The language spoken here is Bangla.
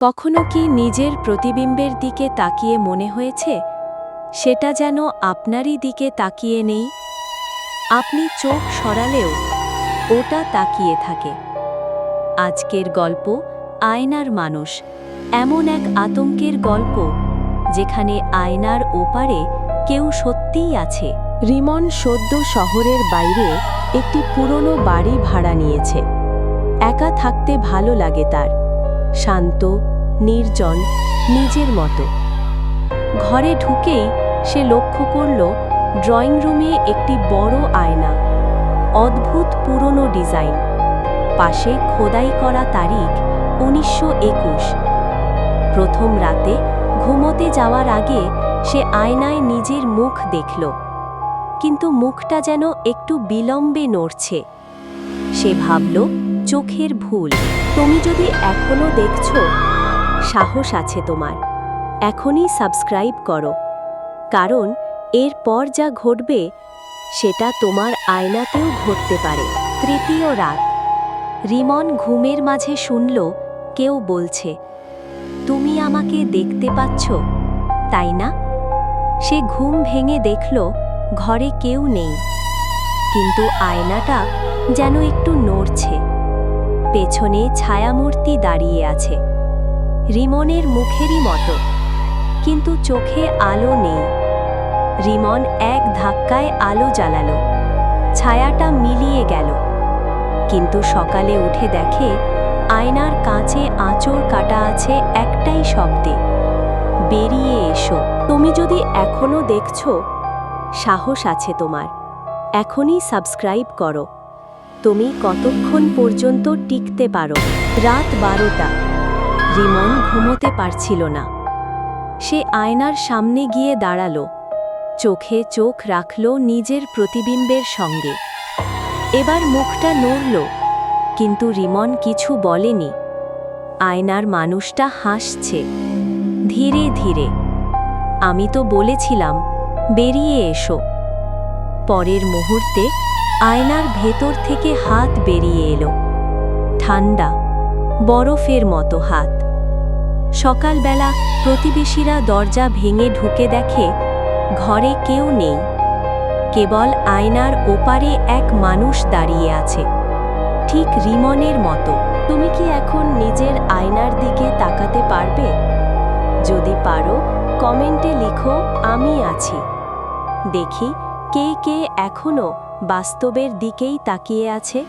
কখনো কি নিজের প্রতিবিম্বের দিকে তাকিয়ে মনে হয়েছে? সেটা যেন আপনারই দিকে তাকিয়ে নেই। আপনি চোখ সরালেও ওটা তাকিয়ে থাকে। আজকের গল্প, আয়নার মানুষ। এমন এক আতঙ্কের গল্প, যেখানে আয়নার ওপারে কেউ সত্যিই আছে। রিমন সদ্য শহরের বাইরে একটি পুরনো বাড়ি ভাড়া নিয়েছে। একা থাকতে ভালো লাগে তার। শান্ত, নির্জন, নিজের মতো। ঘরে ঢুকেই সে লক্ষ্য করল ড্রয়িং রুমে একটি বড় আয়না, অদ্ভুত পুরনো ডিজাইন। পাশে খোদাই করা তারিখ উনিশশো একুশ। প্রথম রাতে ঘুমোতে যাওয়ার আগে সে আয়নায় নিজের মুখ দেখল, কিন্তু মুখটা যেন একটু বিলম্বে নড়ছে। সে ভাবল চোখের ভুল। তুমি যদি এখনও দেখছ, সাহস আছে তোমার। এখনই সাবস্ক্রাইব করো। কারণ এরপর যা ঘটবে, সেটা তোমার আয়নাতেও ঘটতে পারে। তৃতীয় রাত। রিমন ঘুমের মাঝে শুনল, কেউ বলছে, তুমি আমাকে দেখতে পাচ্ছ, তাই না? সে ঘুম ভেঙে দেখল, ঘরে কেউ নেই। কিন্তু আয়নাটা যেন একটু নড়ছে। পেছনে ছায়ামূর্তি দাঁড়িয়ে আছে। রিমনের মুখেরই মতো, কিন্তু চোখে আলো নেই। রিমন এক ধাক্কায় আলো জ্বালালো, ছায়াটা মিলিয়ে গেল। কিন্তু সকালে উঠে দেখে আয়নার কাঁচে আঁচড় কাটা আছে একটাই শব্দে, বেরিয়ে এসো। তুমি যদি এখনও দেখছ, সাহস আছে তোমার। এখনই সাবস্ক্রাইব করো। তুমি কতক্ষণ পর্যন্ত টিকতে পারো? রাত বারোটা। রিমন ঘুমোতে পারছিল না। সে আয়নার সামনে গিয়ে দাঁড়াল। চোখে চোখ রাখল নিজের প্রতিবিম্বের সঙ্গে। এবার মুখটা নড়ল, কিন্তু রিমন কিছু বলেনি। আয়নার মানুষটা হাসছে। ধীরে ধীরে, আমি তো বলেছিলাম, বেরিয়ে এসো। পরের মুহূর্তে আয়নার ভেতর থেকে হাত বেরিয়ে এলো। ঠান্ডা, বরফের মতো হাত। সকালবেলা প্রতিবেশীরা দরজা ভেঙে ঢুকে দেখে ঘরে কেউ নেই। কেবল আয়নার ওপারে এক মানুষ দাঁড়িয়ে আছে। ঠিক রিমনের মতো। তুমি কি এখন নিজের আয়নার দিকে তাকাতে পারবে? যদি পারো, কমেন্টে লিখো, আমি আছি। দেখি কে কে এখনও বাস্তবের দিকেই তাকিয়ে আছে।